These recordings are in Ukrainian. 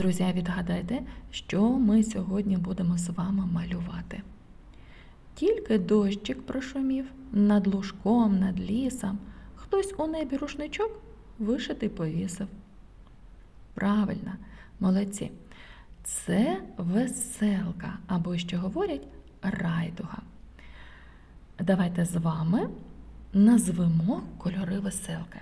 Друзі, відгадайте, що ми сьогодні будемо з вами малювати. Тільки дощик прошумів над лужком, над лісом. Хтось у небі рушничок вишитий повісив. Правильно, молодці. Це веселка, або ще говорять райдуга. Давайте з вами назвемо кольори веселки.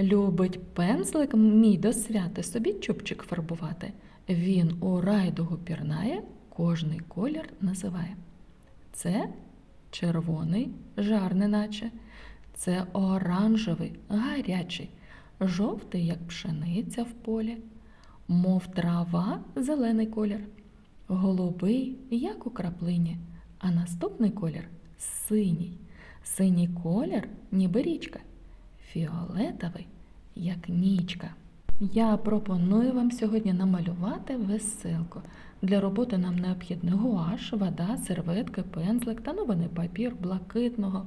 Любить пензлик мій до свята собі чубчик фарбувати. Він у райдугу пірнає, кожний колір називає. Це червоний, жар неначе, це оранжевий, гарячий, жовтий, як пшениця в полі, мов трава, зелений колір, голубий, як у краплині, а наступний колір синій. Синій колір, ніби річка, фіолетовий, як нічка. Я пропоную вам сьогодні намалювати веселку. Для роботи нам необхідний гуаш, вода, серветки, пензлик та новини папір блакитного,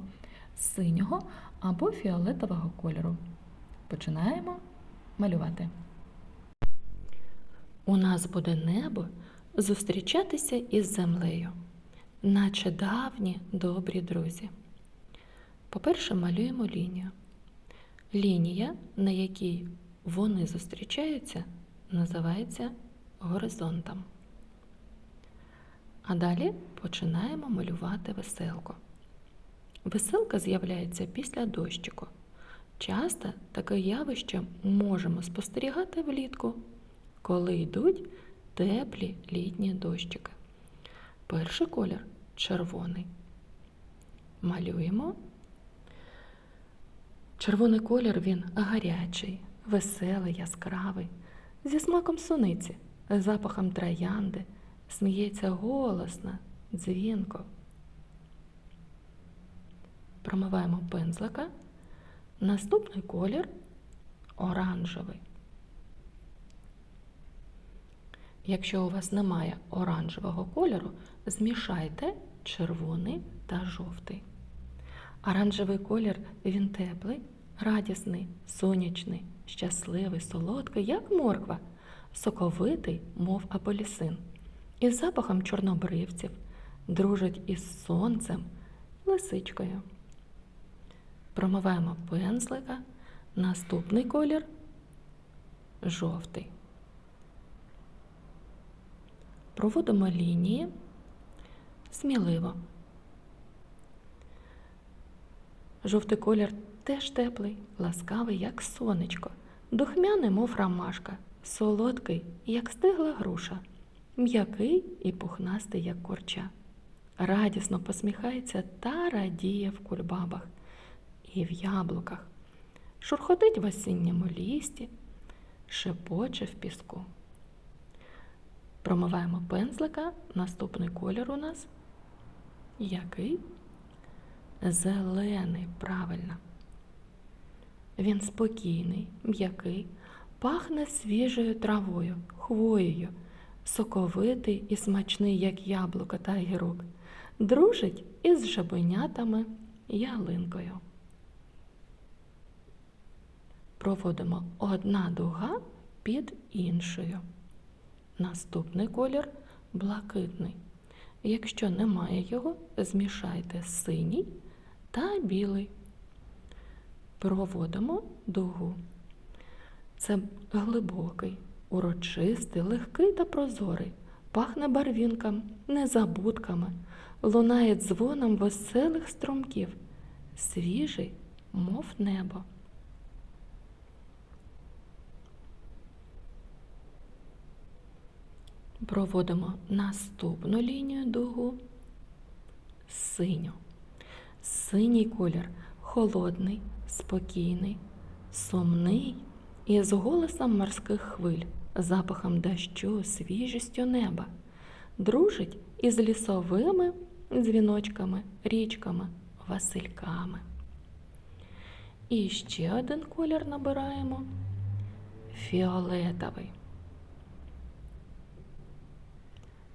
синього або фіолетового кольору. Починаємо малювати. У нас буде небо зустрічатися із землею, наче давні добрі друзі. По-перше, малюємо лінію. Лінія, на якій вони зустрічаються, називається горизонтом. А далі починаємо малювати веселку. Веселка з'являється після дощику. Часто таке явище можемо спостерігати влітку, коли йдуть теплі літні дощики. Перший колір червоний. Малюємо. Червоний колір він гарячий, веселий, яскравий, зі смаком суниці, запахом троянди, сміється голосно, дзвінко. Промиваємо пензлика. Наступний колір оранжевий. Якщо у вас немає оранжевого кольору, змішайте червоний та жовтий. Оранжевий колір він теплий, радісний, сонячний, щасливий, солодкий, як морква, соковитий, мов аполісин, із запахом чорнобривців, дружить із сонцем, лисичкою. Промиваємо пензлика, наступний колір жовтий. Проводимо лінії сміливо. Жовтий колір теж теплий, ласкавий, як сонечко, духмяний, мов ромашка, солодкий, як стигла груша, м'який і пухнастий, як корча. Радісно посміхається та радіє в кульбабах і в яблуках, шурхотить в осінньому лісті, шепоче в піску. Промиваємо пензлика, наступний колір у нас який? Зелений, правильно. Він спокійний, м'який, пахне свіжою травою, хвоєю, соковитий і смачний, як яблуко та гірок, дружить із жабенятами ялинкою. Проводимо одна дуга під іншою. Наступний колір блакитний. Якщо немає його, змішайте синій та білий. Проводимо дугу. Це глибокий, урочистий, легкий та прозорий, пахне барвінком, незабудками, лунає дзвоном веселих струмків, свіжий, мов небо. Проводимо наступну лінію дугу синю. Синій колір холодний, спокійний, сумний і з голосом морських хвиль, запахом дощу, свіжістю неба, дружить із лісовими дзвіночками, річками, васильками. І ще один колір набираємо фіолетовий.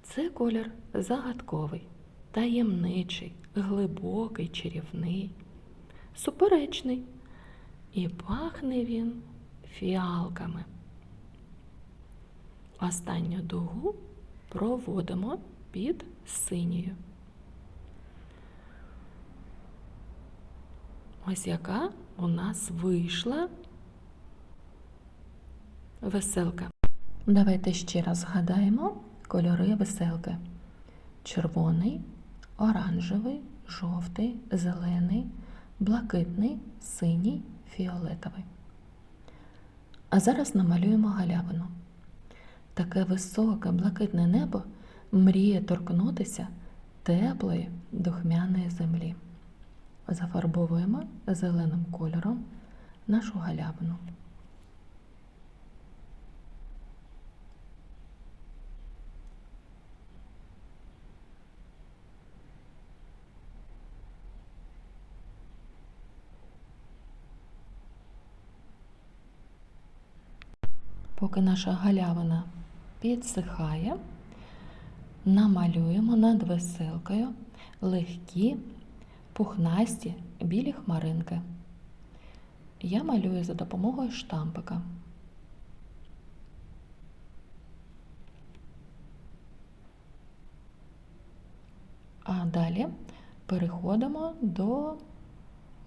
Це колір загадковий, таємничий, глибокий, чарівний, суперечний І пахне він фіалками. Останню дугу проводимо під синьою. Ось яка у нас вийшла веселка. Давайте ще раз згадаємо кольори веселки: червоний, оранжевий, жовтий, зелений, блакитний, синій, фіолетовий. А зараз намалюємо галявину. Таке високе блакитне небо мріє торкнутися теплої духмяної землі. Зафарбовуємо зеленим кольором нашу галявину. Поки наша галявина підсихає, намалюємо над веселкою легкі, пухнасті білі хмаринки. Я малюю за допомогою штампика. А далі переходимо до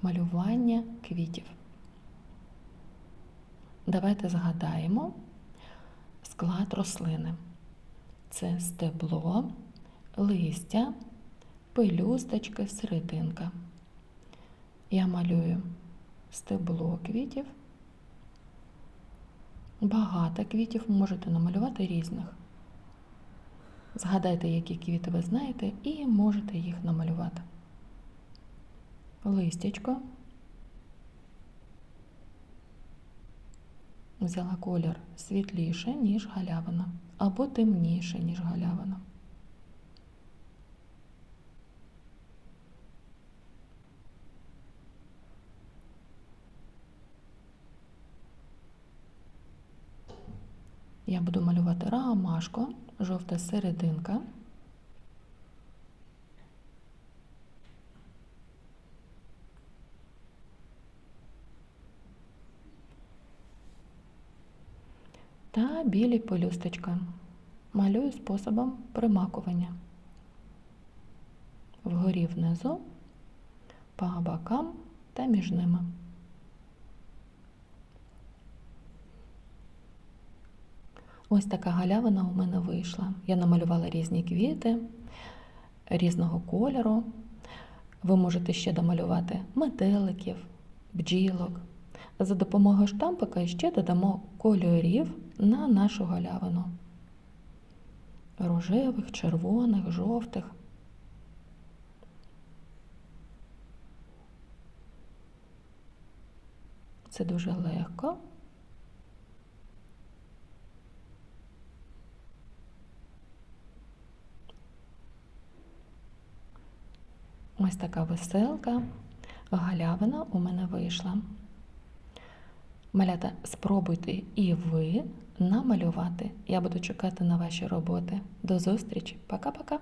малювання квітів. Давайте згадаємо склад рослини. Це стебло, листя, пелюсточки, серединка. Я малюю стебло квітів. Багато квітів можете намалювати різних. Згадайте, які квіти ви знаєте, і можете їх намалювати. Листячко. Взяла колір світліше, ніж галявина, або темніше, ніж галявина. Я буду малювати ромашку, жовта серединка. Та білі пелюсточки. Малюю способом примакування. Вгорі внизу, по бокам та між ними. Ось така галявина у мене вийшла. Я намалювала різні квіти різного кольору. Ви можете ще домалювати метеликів, бджілок. За допомогою штампика ще додамо кольорів на нашу галявину. Рожевих, червоних, жовтих. Це дуже легко. Ось така веселка, галявина у мене вийшла. Малята, спробуйте і ви намалювати. Я буду чекати на ваші роботи. До зустрічі. Пока-пока.